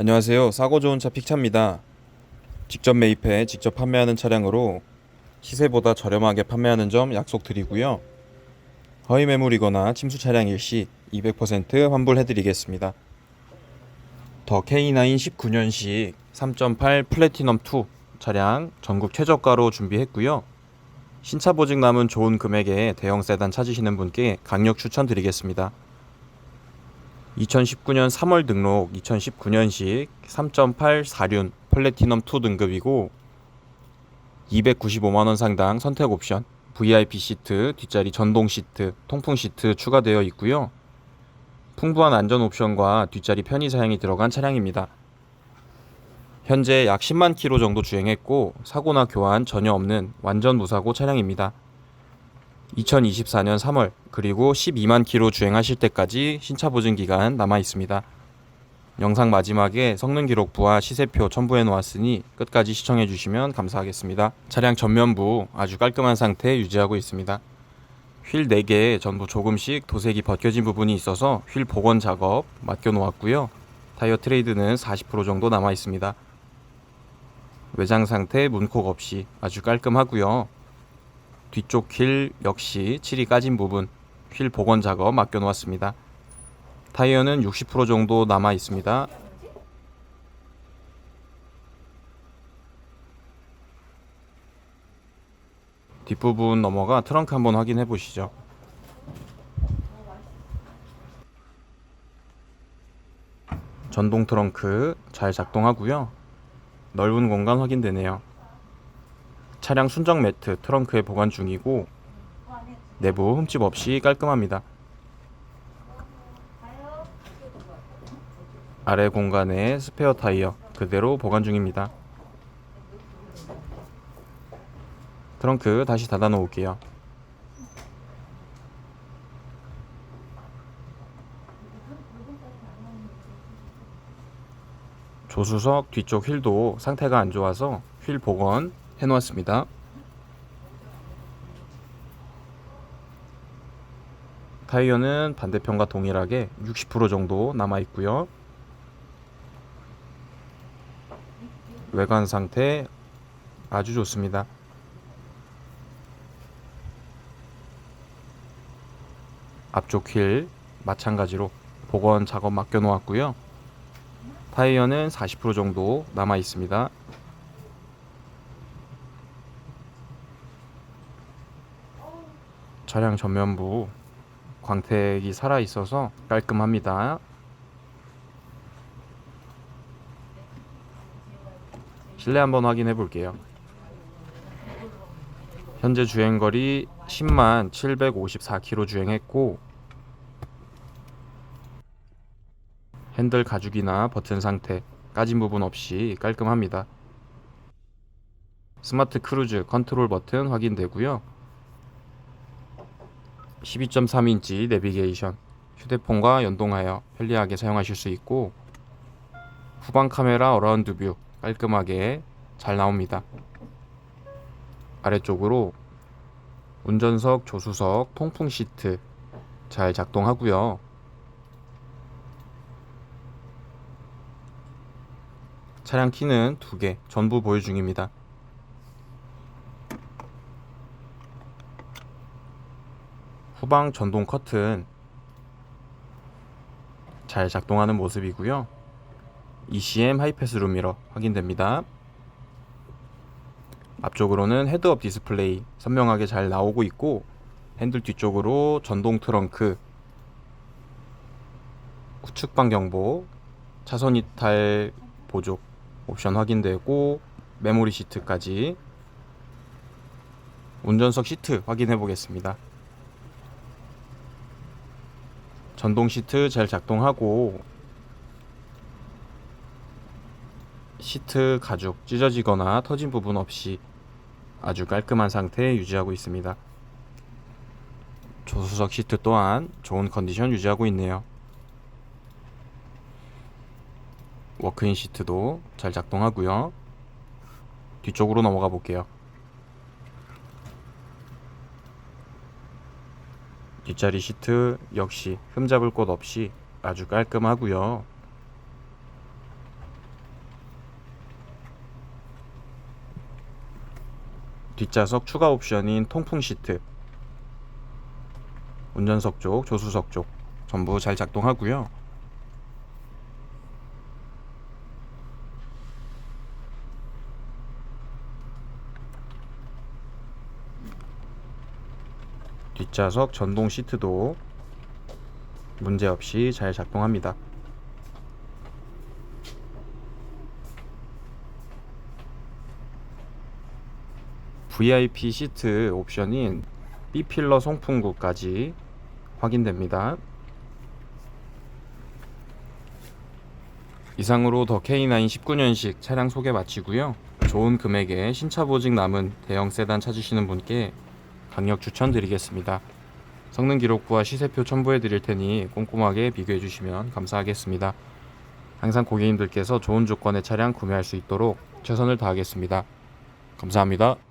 안녕하세요. 사고 좋은 차 픽차입니다. 직접 매입해 직접 판매하는 차량으로 시세보다 저렴하게 판매하는 점 약속드리고요. 허위 매물이거나 침수 차량일 시 200% 환불해드리겠습니다. 더 K9 19년식 3.8 플래티넘 2 차량 전국 최저가로 준비했고요. 신차 보증 남은 좋은 금액에 대형 세단 찾으시는 분께 강력 추천드리겠습니다. 2019년 3월 등록 2019년식 3.8 4륜 플래티넘 2 등급이고 295만원 상당 선택 옵션 VIP 시트, 뒷자리 전동 시트, 통풍 시트 추가되어 있고요. 풍부한 안전 옵션과 뒷자리 편의 사양이 들어간 차량입니다. 현재 약 10만 킬로 정도 주행했고 사고나 교환 전혀 없는 완전 무사고 차량입니다. 2024년 3월 그리고 12만 킬로 주행하실 때까지 신차 보증 기간 남아 있습니다. 영상 마지막에 성능 기록부와 시세표 첨부해 놓았으니 끝까지 시청해 주시면 감사하겠습니다. 차량 전면부 아주 깔끔한 상태 유지하고 있습니다. 휠 4개 전부 조금씩 도색이 벗겨진 부분이 있어서 휠 복원 작업 맡겨 놓았고요. 타이어 트레이드는 40% 정도 남아 있습니다. 외장 상태 문콕 없이 아주 깔끔하고요. 뒤쪽 휠 역시 칠이 까진 부분 휠 복원 작업 맡겨 놓았습니다. 타이어는 60% 정도 남아 있습니다. 뒷부분 넘어가 트렁크 한번 확인해 보시죠. 전동 트렁크 잘 작동하고요. 넓은 공간 확인되네요. 차량 순정 매트 트렁크에 보관 중이고 내부 흠집 없이 깔끔합니다. 아래 공간에 스페어 타이어 그대로 보관 중입니다. 트렁크 다시 닫아 놓을게요. 조수석 뒤쪽 휠도 상태가 안 좋아서 휠 복원 해 놓았습니다. 타이어는 반대편과 동일하게 60% 정도 남아 있고요. 외관 상태 아주 좋습니다. 앞쪽 휠 마찬가지로 복원 작업 맡겨 놓았고요. 타이어는 40% 정도 남아 있습니다. 차량 전면부 광택이 살아 있어서 깔끔합니다. 실내 한번 확인해 볼게요. 현재 주행거리 10만 754km 주행했고 핸들 가죽이나 버튼 상태 까진 부분 없이 깔끔합니다. 스마트 크루즈 컨트롤 버튼 확인되고요. 12.3인치 내비게이션 휴대폰과 연동하여 편리하게 사용하실 수 있고 후방 카메라 어라운드 뷰 깔끔하게 잘 나옵니다. 아래쪽으로 운전석, 조수석, 통풍 시트 잘 작동하고요. 차량 키는 두 개 전부 보유 중입니다. 후방 전동 커튼 잘 작동하는 모습이고요. ECM 하이패스 룸미러 확인됩니다. 앞쪽으로는 헤드업 디스플레이 선명하게 잘 나오고 있고 핸들 뒤쪽으로 전동 트렁크 후측방 경보 차선 이탈 보조 옵션 확인되고 메모리 시트까지 운전석 시트 확인해 보겠습니다. 전동 시트 잘 작동하고 시트 가죽 찢어지거나 터진 부분 없이 아주 깔끔한 상태 유지하고 있습니다. 조수석 시트 또한 좋은 컨디션 유지하고 있네요. 워크인 시트도 잘 작동하고요. 뒤쪽으로 넘어가 볼게요. 뒷자리 시트 역시 흠잡을 곳 없이 아주 깔끔하고요. 뒷좌석 추가 옵션인 통풍 시트, 운전석 쪽, 조수석 쪽 전부 잘 작동하고요. 뒷좌석 전동 시트도 문제없이 잘 작동합니다. VIP 시트 옵션인 B필러 송풍구까지 확인됩니다. 이상으로 더 K9 19년식 차량 소개 마치고요. 좋은 금액에 신차 보직 남은 대형 세단 찾으시는 분께 강력 추천드리겠습니다. 성능 기록부와 시세표 첨부해 드릴 테니 꼼꼼하게 비교해 주시면 감사하겠습니다. 항상 고객님들께서 좋은 조건의 차량 구매할 수 있도록 최선을 다하겠습니다. 감사합니다.